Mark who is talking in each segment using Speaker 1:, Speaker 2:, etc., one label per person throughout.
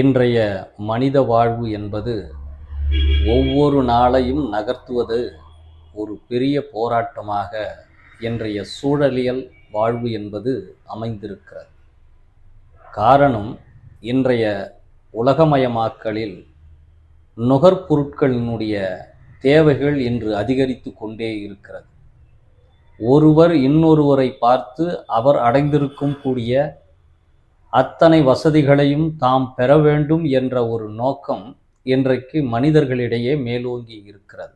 Speaker 1: இன்றைய மனித வாழ்வு என்பது ஒவ்வொரு நாளையும் நகர்த்துவது ஒரு பெரிய போராட்டமாக இன்றைய சூழலியல் வாழ்வு என்பது அமைந்திருக்கிறது காரணம் இன்றைய உலகமயமாக்கலில் நுகர்பொருட்களினுடைய தேவைகள் இன்று அதிகரித்து கொண்டே இருக்கிறது ஒருவர் இன்னொருவரை பார்த்து அவர் அடைந்திருக்கும் கூடிய அத்தனை வசதிகளையும் தாம் பெற வேண்டும் என்ற ஒரு நோக்கம் இன்றைக்கு மனிதர்களிடையே மேலோங்கி இருக்கிறது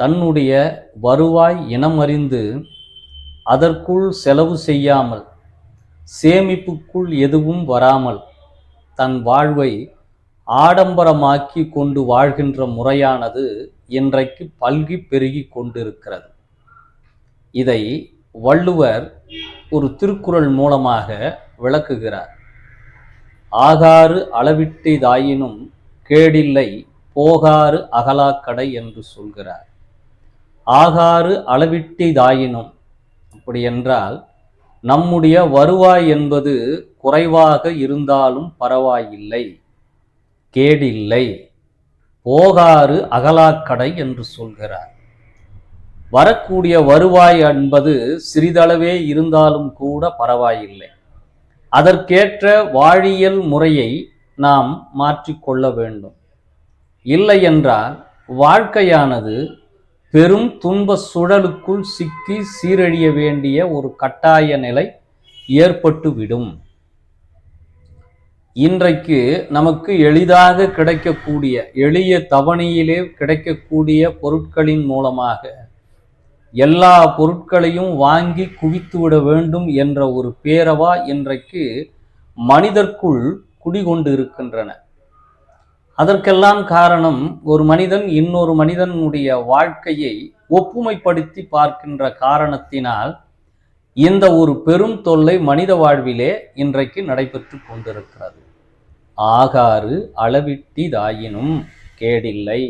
Speaker 1: தன்னுடைய வருவாய் இனமறிந்து அதற்குள் செலவு செய்யாமல் சேமிப்புக்குள் எதுவும் வராமல் தன் வாழ்வை ஆடம்பரமாக்கி கொண்டு வாழ்கின்ற முறையானது இன்றைக்கு பல்கி பெருகி கொண்டிருக்கிறது இதை வள்ளுவர் ஒரு திருக்குறள் மூலமாக விளக்குகிறார் ஆகாறு அளவிட்டிதாயினும் கேடில்லை போகாறு அகலாக்கடை என்று சொல்கிறார் ஆகாறு அளவிட்டிதாயினும் அப்படி என்றால் நம்முடைய வருவாய் என்பது குறைவாக இருந்தாலும் பரவாயில்லை கேடில்லை போகாறு அகலாக்கடை என்று சொல்கிறார் வரக்கூடிய வருவாய் என்பது சிறிதளவே இருந்தாலும் கூட பரவாயில்லை அதற்கேற்ற வாழியல் முறையை நாம் மாற்றிக்கொள்ள வேண்டும் இல்லை என்றால் வாழ்க்கையானது பெரும் துன்ப சுழலுக்குள் சிக்கி சீரழிய வேண்டிய ஒரு கட்டாய நிலை ஏற்பட்டுவிடும் இன்றைக்கு நமக்கு எளிதாக கிடைக்கக்கூடிய எளிய தவணையிலே கிடைக்கக்கூடிய பொருட்களின் மூலமாக எல்லா பொருட்களையும் வாங்கி குவித்து விட வேண்டும் என்ற ஒரு பேரவா இன்றைக்கு மனிதர்க்குள் குடிகொண்டு இருக்கின்றன அதற்கெல்லாம் காரணம் ஒரு மனிதன் இன்னொரு மனிதனுடைய வாழ்க்கையை ஒப்புமைப்படுத்தி பார்க்கின்ற காரணத்தினால் இந்த ஒரு பெரும் தொல்லை மனித வாழ்விலே இன்றைக்கு நடைபெற்று கொண்டிருக்கிறது ஆகாறு அளவிட்டிதாயினும் கேடில்லை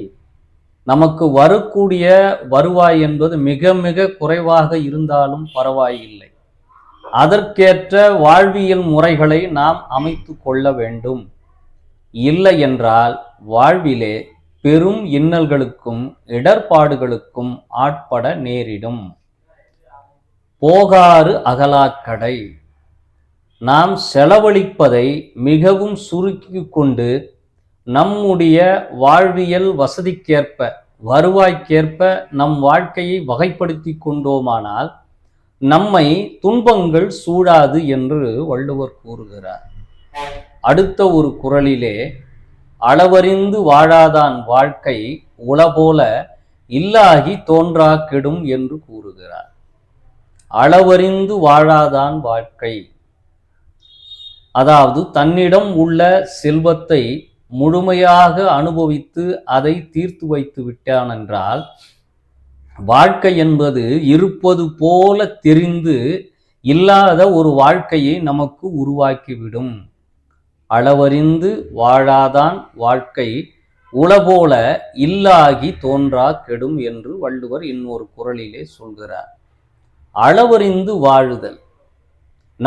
Speaker 1: நமக்கு வரக்கூடிய வருவாய் என்பது மிக மிக குறைவாக இருந்தாலும் பரவாயில்லை அதற்கேற்ற வாழ்வியல் முறைகளை நாம் அமைத்து கொள்ள வேண்டும் இல்லை என்றால் வாழ்விலே பெரும் இன்னல்களுக்கும் இடர்பாடுகளுக்கும் ஆட்பட நேரிடும் போகாறு அகலாக்கடை நாம் செலவழிப்பதை மிகவும் சுருக்கி கொண்டு நம்முடைய வாழ்வியல் வசதிக்கேற்ப வருவாய்க்கேற்ப நம் வாழ்க்கையை வகைப்படுத்தி கொண்டோமானால் நம்மை துன்பங்கள் சூடாது என்று வள்ளுவர் கூறுகிறார் அடுத்த ஒரு குரலிலே அளவறிந்து வாழாதான் வாழ்க்கை உளபோல இல்லாகி தோன்றா கெடும் என்று கூறுகிறார் அளவறிந்து வாழாதான் வாழ்க்கை அதாவது தன்னிடம் உள்ள செல்வத்தை முழுமையாக அனுபவித்து அதை தீர்த்து வைத்து விட்டான் என்றால் வாழ்க்கை என்பது இருப்பது போல தெரிந்து இல்லாத ஒரு வாழ்க்கையை நமக்கு உருவாக்கிவிடும் அளவறிந்து வாழாதான் வாழ்க்கை உளபோல இல்லாகி தோன்றா கெடும் என்று வள்ளுவர் இன்னொரு குரலிலே சொல்கிறார் அளவறிந்து வாழுதல்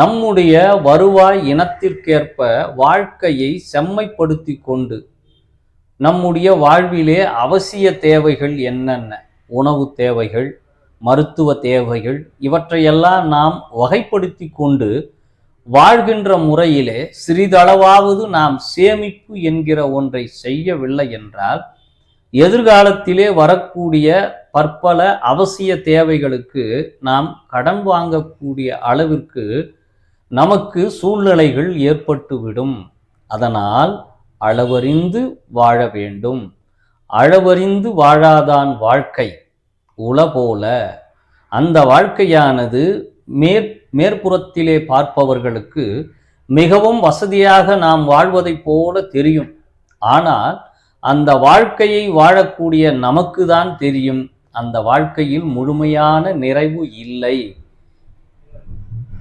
Speaker 1: நம்முடைய வருவாய் இனத்திற்கேற்ப வாழ்க்கையை செம்மைப்படுத்தி கொண்டு நம்முடைய வாழ்விலே அவசிய தேவைகள் என்னென்ன உணவு தேவைகள் மருத்துவ தேவைகள் இவற்றையெல்லாம் நாம் வகைப்படுத்தி கொண்டு வாழ்கின்ற முறையிலே சிறிதளவாவது நாம் சேமிப்பு என்கிற ஒன்றை செய்யவில்லை என்றால் எதிர்காலத்திலே வரக்கூடிய பற்பல அவசிய தேவைகளுக்கு நாம் கடன் வாங்கக்கூடிய அளவிற்கு நமக்கு சூழ்நிலைகள் ஏற்பட்டுவிடும் அதனால் அளவறிந்து வாழ வேண்டும் அளவறிந்து வாழாதான் வாழ்க்கை உல போல அந்த வாழ்க்கையானது மேற் மேற்புறத்திலே பார்ப்பவர்களுக்கு மிகவும் வசதியாக நாம் வாழ்வதைப் போல தெரியும் ஆனால் அந்த வாழ்க்கையை வாழக்கூடிய நமக்கு தான் தெரியும் அந்த வாழ்க்கையில் முழுமையான நிறைவு இல்லை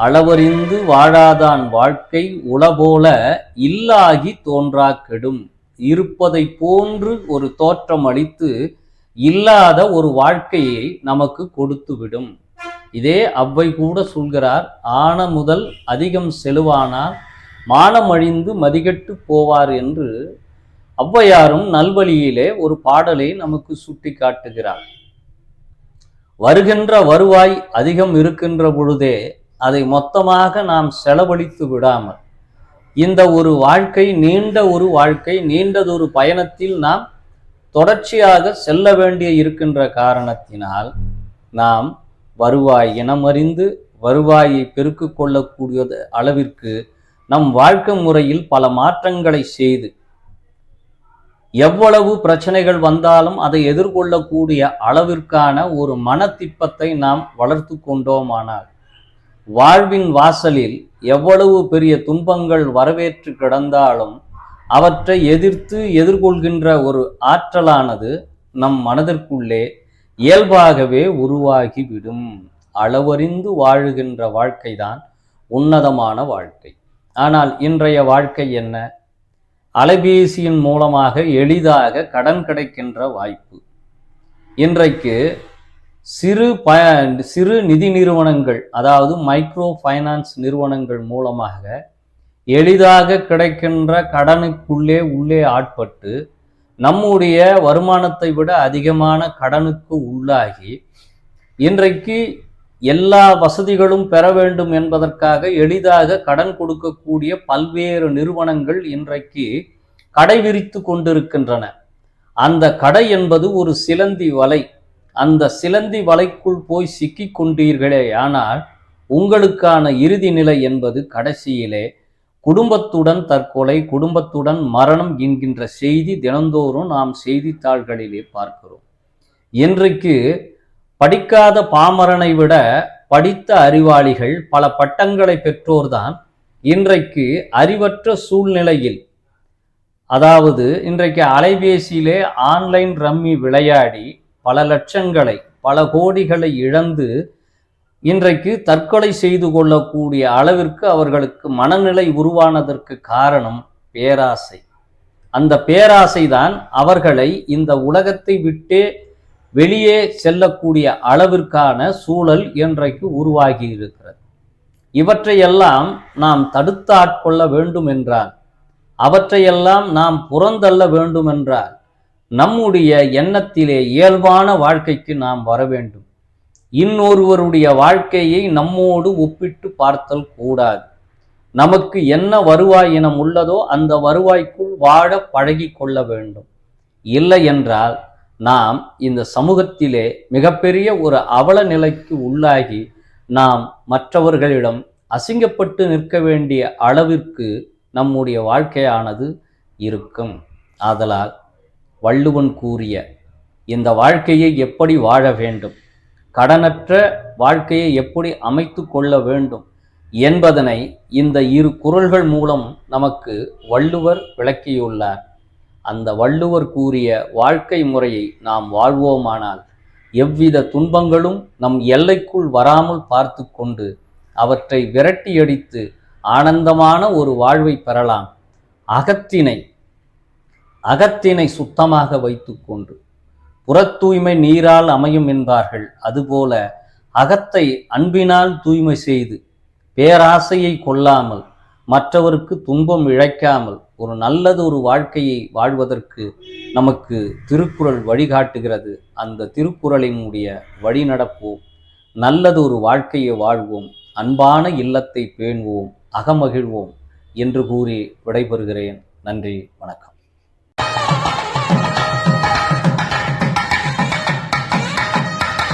Speaker 1: அளவறிந்து வாழாதான் வாழ்க்கை உளபோல இல்லாகி தோன்றா கெடும் இருப்பதை போன்று ஒரு தோற்றம் அளித்து இல்லாத ஒரு வாழ்க்கையை நமக்கு கொடுத்துவிடும் இதே அவ்வை கூட சொல்கிறார் ஆன முதல் அதிகம் செலுவானால் மானமழிந்து மதிகட்டு போவார் என்று ஒளவையாரும் நல்வழியிலே ஒரு பாடலை நமக்கு சுட்டி காட்டுகிறார் வருகின்ற வருவாய் அதிகம் இருக்கின்ற பொழுதே அதை மொத்தமாக நாம் செலவழித்து விடாமல் இந்த ஒரு வாழ்க்கை நீண்ட ஒரு வாழ்க்கை நீண்டதொரு பயணத்தில் நாம் தொடர்ச்சியாக செல்ல வேண்டிய இருக்கின்ற காரணத்தினால் நாம் வருவாய் இனமறிந்து வருவாயை பெருக்கு கொள்ளக்கூடிய அளவிற்கு நம் வாழ்க்கை முறையில் பல மாற்றங்களை செய்து எவ்வளவு பிரச்சனைகள் வந்தாலும் அதை எதிர்கொள்ளக்கூடிய அளவிற்கான ஒரு மனத்திப்பத்தை நாம் வளர்த்து கொண்டோமானால் வாழ்வின் வாசலில் எவ்வளவு பெரிய துன்பங்கள் வரவேற்று கிடந்தாலும் அவற்றை எதிர்த்து எதிர்கொள்கின்ற ஒரு ஆற்றலானது நம் மனதிற்குள்ளே இயல்பாகவே உருவாகிவிடும் அளவறிந்து வாழுகின்ற வாழ்க்கைதான் உன்னதமான வாழ்க்கை ஆனால் இன்றைய வாழ்க்கை என்ன அலைபேசியின் மூலமாக எளிதாக கடன் கிடைக்கின்ற வாய்ப்பு இன்றைக்கு சிறு ப சிறு நிதி நிறுவனங்கள் அதாவது மைக்ரோ ஃபைனான்ஸ் நிறுவனங்கள் மூலமாக எளிதாக கிடைக்கின்ற கடனுக்குள்ளே உள்ளே ஆட்பட்டு நம்முடைய வருமானத்தை விட அதிகமான கடனுக்கு உள்ளாகி இன்றைக்கு எல்லா வசதிகளும் பெற வேண்டும் என்பதற்காக எளிதாக கடன் கொடுக்கக்கூடிய பல்வேறு நிறுவனங்கள் இன்றைக்கு கடை விரித்து கொண்டிருக்கின்றன அந்த கடை என்பது ஒரு சிலந்தி வலை அந்த சிலந்தி வலைக்குள் போய் சிக்கி கொண்டீர்களே ஆனால் உங்களுக்கான இறுதி நிலை என்பது கடைசியிலே குடும்பத்துடன் தற்கொலை குடும்பத்துடன் மரணம் என்கின்ற செய்தி தினந்தோறும் நாம் செய்தித்தாள்களிலே பார்க்கிறோம் இன்றைக்கு படிக்காத பாமரனை விட படித்த அறிவாளிகள் பல பட்டங்களை பெற்றோர்தான் இன்றைக்கு அறிவற்ற சூழ்நிலையில் அதாவது இன்றைக்கு அலைபேசியிலே ஆன்லைன் ரம்மி விளையாடி பல லட்சங்களை பல கோடிகளை இழந்து இன்றைக்கு தற்கொலை செய்து கொள்ளக்கூடிய அளவிற்கு அவர்களுக்கு மனநிலை உருவானதற்கு காரணம் பேராசை அந்த பேராசை தான் அவர்களை இந்த உலகத்தை விட்டே வெளியே செல்லக்கூடிய அளவிற்கான சூழல் இன்றைக்கு உருவாகி இருக்கிறது இவற்றையெல்லாம் நாம் தடுத்து ஆட்கொள்ள வேண்டும் என்றால் அவற்றையெல்லாம் நாம் புறந்தள்ள வேண்டும் என்றால் நம்முடைய எண்ணத்திலே இயல்பான வாழ்க்கைக்கு நாம் வர வேண்டும் இன்னொருவருடைய வாழ்க்கையை நம்மோடு ஒப்பிட்டு பார்த்தல் கூடாது நமக்கு என்ன வருவாய் இனம் உள்ளதோ அந்த வருவாய்க்குள் வாழ பழகி கொள்ள வேண்டும் இல்லை என்றால் நாம் இந்த சமூகத்திலே மிகப்பெரிய ஒரு அவல நிலைக்கு உள்ளாகி நாம் மற்றவர்களிடம் அசிங்கப்பட்டு நிற்க வேண்டிய அளவிற்கு நம்முடைய வாழ்க்கையானது இருக்கும் ஆதலால் வள்ளுவன் கூறிய இந்த வாழ்க்கையை எப்படி வாழ வேண்டும் கடனற்ற வாழ்க்கையை எப்படி அமைத்து கொள்ள வேண்டும் என்பதனை இந்த இரு குரல்கள் மூலம் நமக்கு வள்ளுவர் விளக்கியுள்ளார் அந்த வள்ளுவர் கூறிய வாழ்க்கை முறையை நாம் வாழ்வோமானால் எவ்வித துன்பங்களும் நம் எல்லைக்குள் வராமல் பார்த்து கொண்டு அவற்றை விரட்டியடித்து ஆனந்தமான ஒரு வாழ்வை பெறலாம் அகத்தினை அகத்தினை சுத்தமாக வைத்துக்கொண்டு புற தூய்மை நீரால் அமையும் என்பார்கள் அதுபோல அகத்தை அன்பினால் தூய்மை செய்து பேராசையை கொள்ளாமல் மற்றவருக்கு துன்பம் இழைக்காமல் ஒரு நல்லது ஒரு வாழ்க்கையை வாழ்வதற்கு நமக்கு திருக்குறள் வழிகாட்டுகிறது அந்த திருக்குறளினுடைய வழி நடப்போம் நல்லது ஒரு வாழ்க்கையை வாழ்வோம் அன்பான இல்லத்தை பேணுவோம் அகமகிழ்வோம் என்று கூறி விடைபெறுகிறேன் நன்றி வணக்கம்